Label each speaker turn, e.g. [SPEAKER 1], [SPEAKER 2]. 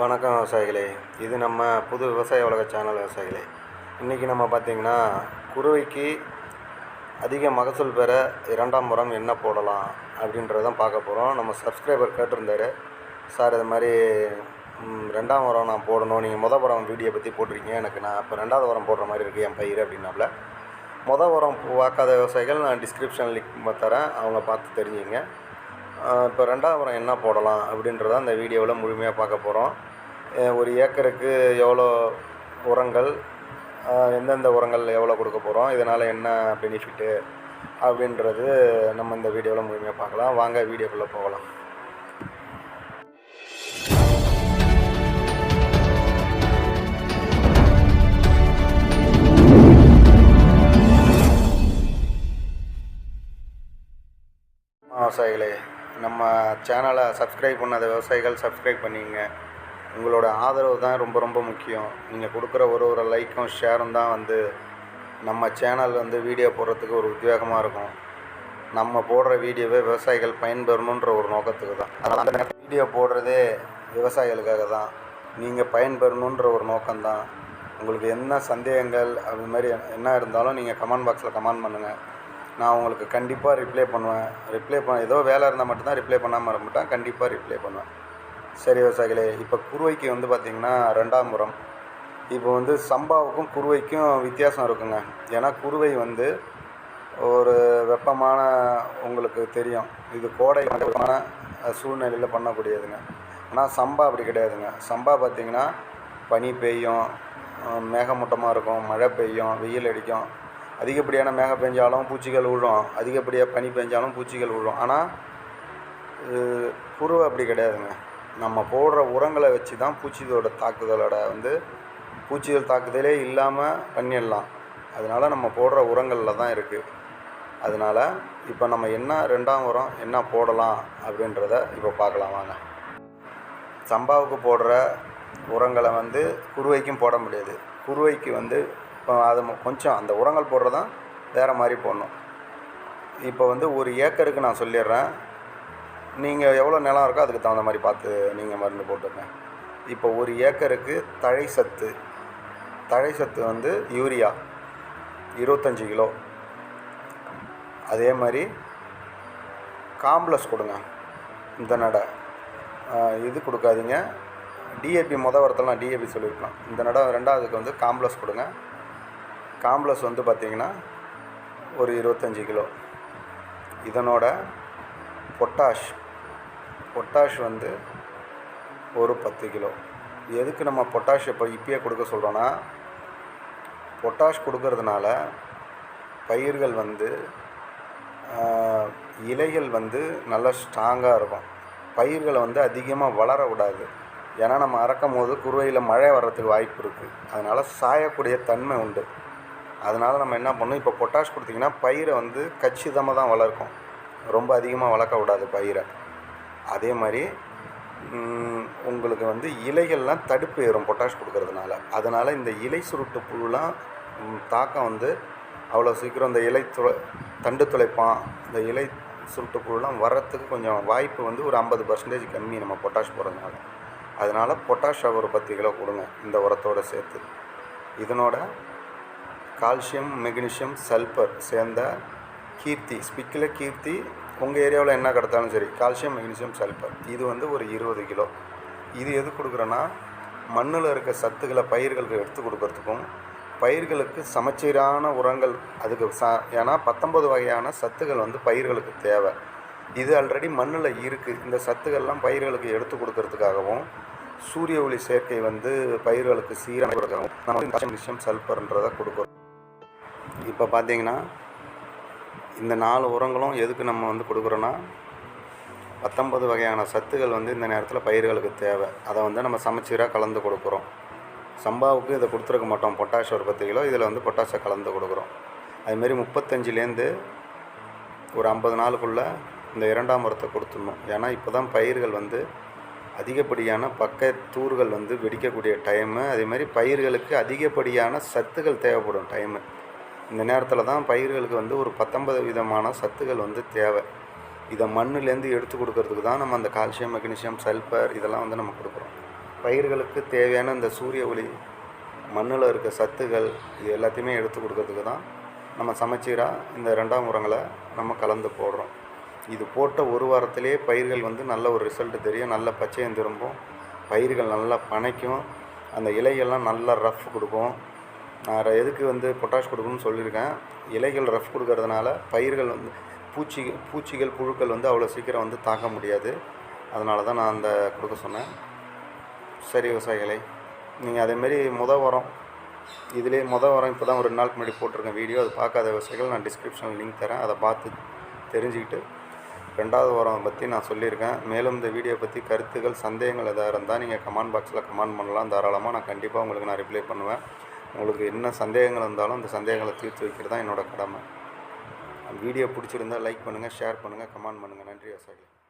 [SPEAKER 1] வணக்கம் விவசாயிகளே. இது நம்ம புது விவசாய உலக சேனல் விவசாயிகளே. இன்றைக்கி நம்ம பார்த்திங்கன்னா குருவைக்கு அதிக மகசூல் பெற இரண்டாம் முறம் என்ன போடலாம் அப்படின்றதான் பார்க்க போகிறோம் நம்ம சப்ஸ்கிரைபர் கேட்டிருந்தார். சார் இது மாதிரி ரெண்டாம் உரம் நான் போடணும். நீங்கள் முத உரம் வீடியோ பற்றி போட்டிருக்கீங்க. எனக்கு நான் இப்போ ரெண்டாவது உரம் போடுற மாதிரி இருக்குது என் பயிர் அப்படின்னாப்புல முத உரம் பார்க்காத விவசாயிகள் நான் டிஸ்கிரிப்ஷன் லிங்க் தரேன். அவங்க பார்த்து தெரிஞ்சுங்க இப்போ ரெண்டாவது உரம் என்ன போடலாம் அப்படின்றத அந்த வீடியோவில் முழுமையாக பார்க்க போகிறோம் ஒரு ஏக்கருக்கு எவ்வளோ உரங்கள் எந்தெந்த உரங்கள் எவ்வளோ கொடுக்க போகிறோம் இதனால் என்ன பெனிஃபிட்டு அப்படின்றது நம்ம இந்த வீடியோவில் முழுமையாக பார்க்கலாம். வாங்க வீடியோக்குள்ளே போகலாம். விவசாயிகளே நம்ம சேனலை சப்ஸ்கிரைப் பண்ணாத விவசாயிகள் சப்ஸ்கிரைப் பண்ணிங்க. உங்களோட ஆதரவு தான் ரொம்ப ரொம்ப முக்கியம். நீங்கள் கொடுக்குற ஒரு ஒரு லைக்கும் ஷேரும் தான் வந்து நம்ம சேனல் வந்து வீடியோ போடுறதுக்கு ஒரு உத்வேகமாக இருக்கும். நம்ம போடுற வீடியோவே விவசாயிகள் பயன்பெறணுன்ற ஒரு நோக்கத்துக்கு தான். அதனால் அந்த வீடியோ போடுறதே விவசாயிகளுக்காக தான். நீங்கள் பயன்பெறணுன்ற ஒரு நோக்கம்தான் உங்களுக்கு என்ன சந்தேகங்கள் அது மாதிரி என்ன இருந்தாலும் நீங்கள் கமெண்ட் பாக்ஸில் கமெண்ட் பண்ணுங்கள் நான் உங்களுக்கு கண்டிப்பாக ரிப்ளை பண்ணுவேன். ரிப்ளை பண்ண ஏதோ வேலை இருந்தால் மட்டும்தான் ரிப்ளை பண்ணாமல் இருக்க மாட்டேன். கண்டிப்பாக ரிப்ளை பண்ணுவேன். சரி விவசாயிகளே இப்போ குருவைக்கு வந்து பார்த்திங்கன்னா ரெண்டாம் முறம் இப்போ வந்து சம்பாவுக்கும் குருவைக்கும் வித்தியாசம் இருக்குங்க. ஏன்னா குருவை வந்து ஒரு வெப்பமான உங்களுக்கு தெரியும். இது கோடை வெப்பமான சூழ்நிலையில் பண்ணக்கூடியதுங்க. ஆனால் சம்பா அப்படி கிடையாதுங்க. சம்பா பார்த்திங்கன்னா பனி பெய்யும் மேகமூட்டமாக இருக்கும் மழை பெய்யும் வெயில் அடிக்கும். அதிகப்படியான மேகம் பெஞ்சாலும் பூச்சிகள் விழும் அதிகப்படியாக பனி பெஞ்சாலும் பூச்சிகள் விழும் ஆனால் குருவை அப்படி கிடையாதுங்க. நம்ம போடுற உரங்களை வச்சு தான் பூச்சிகளோட தாக்குதலோட வந்து பூச்சிகள் தாக்குதலே இல்லாமல் பண்ணிடலாம். அதனால் நம்ம போடுற உரங்களில் தான் இருக்குது அதனால் இப்போ நம்ம என்ன ரெண்டாம் உரம் என்ன போடலாம் அப்படின்றத இப்போ பார்க்கலாம் வாங்க. சம்பாவுக்கு போடுற உரங்களை வந்து குருவைக்கும் போட முடியாது. குருவைக்கு வந்து அது ம- கொஞ்சம் அந்த உரங்கள் போடுறதான் வேறு மாதிரி போடணும். இப்போ வந்து ஒரு ஏக்கருக்கு நான் சொல்லிடுறேன். நீங்கள் எவ்வளோ நிலம் இருக்கோ அதுக்கு தகுந்த மாதிரி பார்த்து நீங்கள் மருந்து போட்டுருங்க இப்போ ஒரு ஏக்கருக்கு தழை சத்து தழை சத்து வந்து யூரியா இருபத்தஞ்சி கிலோ. அதே மாதிரி காம்ப்ளஸ் கொடுங்க. இந்த நடை இது கொடுக்காதீங்க. டிஏபி மொதல் வரத்தெல்லாம் டிஏபி சொல்லியிருக்கலாம். இந்த நடை ரெண்டாவதுக்கு வந்து காம்ப்ளஸ் கொடுங்க. காம்ப்ளஸ் வந்து பார்த்திங்கன்னா ஒரு இருபத்தஞ்சி கிலோ. இதனோட பொட்டாஷ் பொட்டாஷ் வந்து ஒரு பத்து கிலோ. எதுக்கு நம்ம பொட்டாஷ் இப்போ இப்பயே கொடுக்க சொல்கிறோன்னா பொட்டாஷ் கொடுக்கறதுனால பயிர்கள் வந்து இலைகள் வந்து நல்லா ஸ்ட்ராங்காக இருக்கும். பயிர்களை வந்து அதிகமாக வளர விடாது. ஏன்னா நம்ம அறக்கும் போது குருவையில் மழை வர்றதுக்கு வாய்ப்பு இருக்குது அதனால் சாயக்கூடிய தன்மை உண்டு. அதனால் நம்ம என்ன பண்ணணும்? இப்போ பொட்டாஷ் கொடுத்தீங்கன்னா பயிரை வந்து கச்சிதமாக தான் வளர்க்கும். ரொம்ப அதிகமாக வளர்க்க விடாது பயிரை. அதே மாதிரி உங்களுக்கு வந்து இலைகள்லாம் தடுப்பு ஏறும் பொட்டாஷ் கொடுக்கறதுனால. அதனால் இந்த இலை சுருட்டு புழுலாம் தாக்கம் வந்து அவ்வளோ சீக்கிரம் இந்த இலை துளை தண்டு துளைப்பான் இந்த இலை சுருட்டு புழுலாம் வர்றதுக்கு கொஞ்சம் வாய்ப்பு வந்து ஒரு ஐம்பது பர்சன்டேஜ் கம்மி நம்ம பொட்டாஷ் போடுறதுனால. அதனால் பொட்டாஷ் ஒரு பத்து கிலோ கொடுங்க இந்த உரத்தோடு சேர்த்து. இதனோட கால்சியம் மெக்னீஷியம் சல்பர் சேர்ந்த கீர்த்தி ஸ்பிக்கில் கீர்த்தி உங்கள் ஏரியாவில் என்ன கிடத்தாலும் சரி கால்சியம் மெக்னீஷியம் சல்பர். இது வந்து ஒரு இருபது கிலோ. இது எது கொடுக்குறோன்னா மண்ணில் இருக்க சத்துக்களை பயிர்களுக்கு எடுத்து கொடுக்கறதுக்கும் பயிர்களுக்கு சமச்சீரான உரங்கள் அதுக்கு ச ஏன்னா பத்தொம்பது வகையான சத்துக்கள் வந்து பயிர்களுக்கு தேவை. இது ஆல்ரெடி மண்ணில் இருக்குது இந்த சத்துக்கள்லாம் பயிர்களுக்கு எடுத்து கொடுக்கறதுக்காகவும் சூரிய ஒளி சேர்க்கை வந்து பயிர்களுக்கு சீராகவும் நம்ம வந்து கால்சியம் மெக்னீஷியம் சல்பர்ன்றதை கொடுக்குறோம். இப்போ பார்த்தீங்கன்னா இந்த நாலு உரங்களும் எதுக்கு நம்ம வந்து கொடுக்குறோன்னா பத்தொன்பது வகையான சத்துக்கள் வந்து இந்த நேரத்தில் பயிர்களுக்கு தேவை. அதை வந்து நம்ம சமச்சீராக கலந்து கொடுக்குறோம். சம்பாவுக்கு இதை கொடுத்துருக்க மாட்டோம். பொட்டாஷ் ஒரு பத்து கிலோ இதில் வந்து பொட்டாஷை கலந்து கொடுக்குறோம். அதுமாரி முப்பத்தஞ்சிலேருந்து ஒரு ஐம்பது நாளுக்குள்ளே இந்த இரண்டாம் உரத்தை கொடுத்துடணும். ஏன்னா இப்போ தான் பயிர்கள் வந்து அதிகப்படியான பக்க தூர்கள் வந்து வெடிக்கக்கூடிய டைமு அதேமாதிரி பயிர்களுக்கு அதிகப்படியான சத்துக்கள் தேவைப்படும் டைமு இந்த நேரத்தில் தான் பயிர்களுக்கு வந்து ஒரு பத்தொன்பது விதமான சத்துக்கள் வந்து தேவை. இதை மண்ணுலேருந்து எடுத்து கொடுக்கறதுக்கு தான் நம்ம அந்த கால்சியம் மெக்னீசியம் சல்பர் இதெல்லாம் வந்து நம்ம கொடுக்குறோம். பயிர்களுக்கு தேவையான இந்த சூரிய ஒளி மண்ணில் இருக்க சத்துகள் இது எல்லாத்தையுமே எடுத்து கொடுக்கறதுக்கு தான் நம்ம சமச்சீராக இந்த ரெண்டாம் உரங்களை நம்ம கலந்து போடுறோம். இது போட்ட ஒரு வாரத்திலே பயிர்கள் வந்து நல்ல ஒரு ரிசல்ட் தெரியும். நல்ல பச்சையம் திரும்பும். பயிர்கள் நல்லா பனைக்கும் அந்த இலைகள்லாம் நல்லா ரஃப் கொடுக்கும். நான் எதுக்கு வந்து பொட்டாஷ் கொடுக்கணும்னு சொல்லியிருக்கேன். இலைகள் ரஃப் கொடுக்கறதுனால பயிர்கள் வந்து பூச்சி பூச்சிகள் புழுக்கள் வந்து அவ்வளோ சீக்கிரம் வந்து தாக்க முடியாது. அதனால தான் நான் அந்த கொடுக்க சொன்னேன். சரி விவசாயிகளை நீங்கள் அதேமாரி முத உரம் இதிலே முத உரம் இப்போ தான் ஒரு நாளுக்கு முன்னாடி போட்டிருக்கேன் வீடியோ அது பார்க்காத விவசாயிகள் நான் டிஸ்கிரிப்ஷனில் லிங்க் தரேன். அதை பார்த்து தெரிஞ்சுக்கிட்டு ரெண்டாவது உரம் பற்றி நான் சொல்லியிருக்கேன். மேலும் இந்த வீடியோ பற்றி கருத்துக்கள் சந்தேகங்கள் எதாவது இருந்தால் நீங்கள் கமெண்ட் பாக்ஸில் கமெண்ட் பண்ணலாம். தாராளமாக நான் கண்டிப்பாக உங்களுக்கு நான் ரிப்ளை பண்ணுவேன். உங்களுக்கு என்ன சந்தேகங்கள் இருந்தாலும் அந்த சந்தேகங்களை தீர்த்து வைக்கிறது தான் என்னோட கடமை. வீடியோ பிடிச்சிருந்தா லைக் பண்ணுங்கள் ஷேர் பண்ணுங்கள் கமெண்ட் பண்ணுங்கள் நன்றி விவசாயிகளே